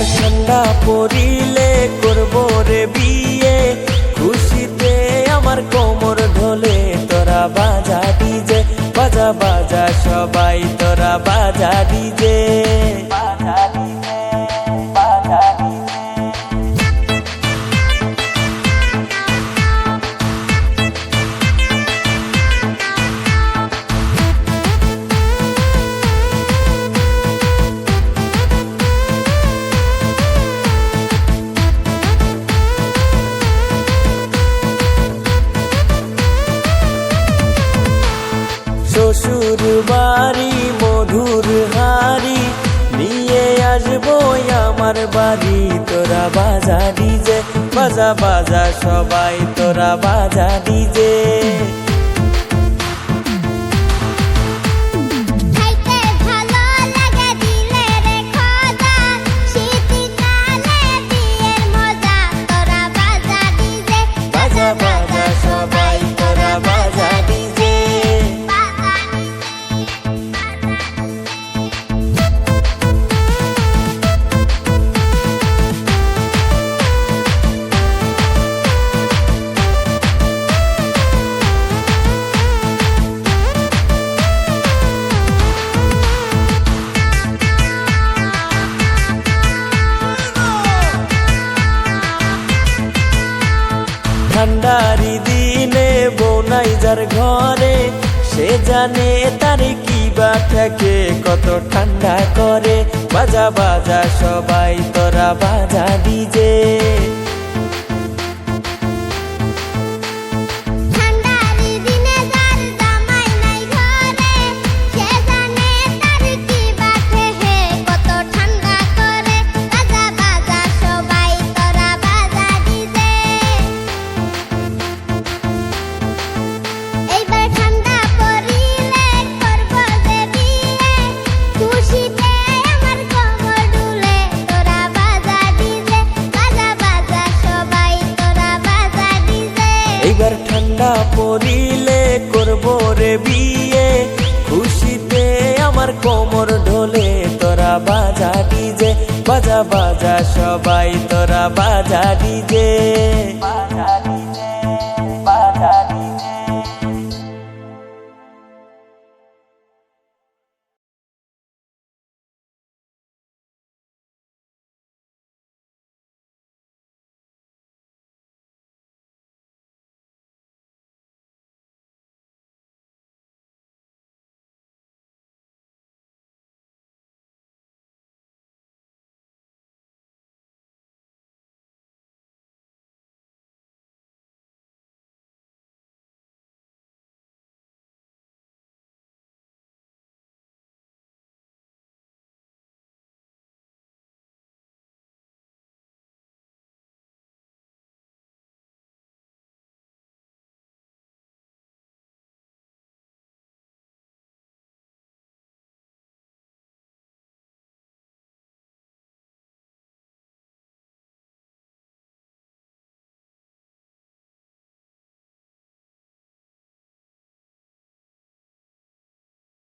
ঠান্ডা পড়িলে করব রে বিয়ে। খুশিতে আমার কোমর ঢোলে তোরা বাজা ডিজে, বাজা বাজা সবাই তোরা বাজা ডিজে। বাড়ি মধুর হারি নিয়ে আসব আমার বাড়ি। তোরা বাজারি যে বাজা বাজা সবাই তোরা ঠান্ডারি দিনে বোনাই যার ঘরে, সে জানে তার কি বা থাকে কত ঠান্ডা করে। বাজা বাজা সবাই তোরা বাজা ডিজে। ডিজে এইবার ঠান্ডা পড়িলে করব রে বিয়ে। খুশিতে আমার কোমর ঢোলে, তোরা বাজা ডিজে। বাজা বাজা সবাই, তোরা বাজা ডিজে।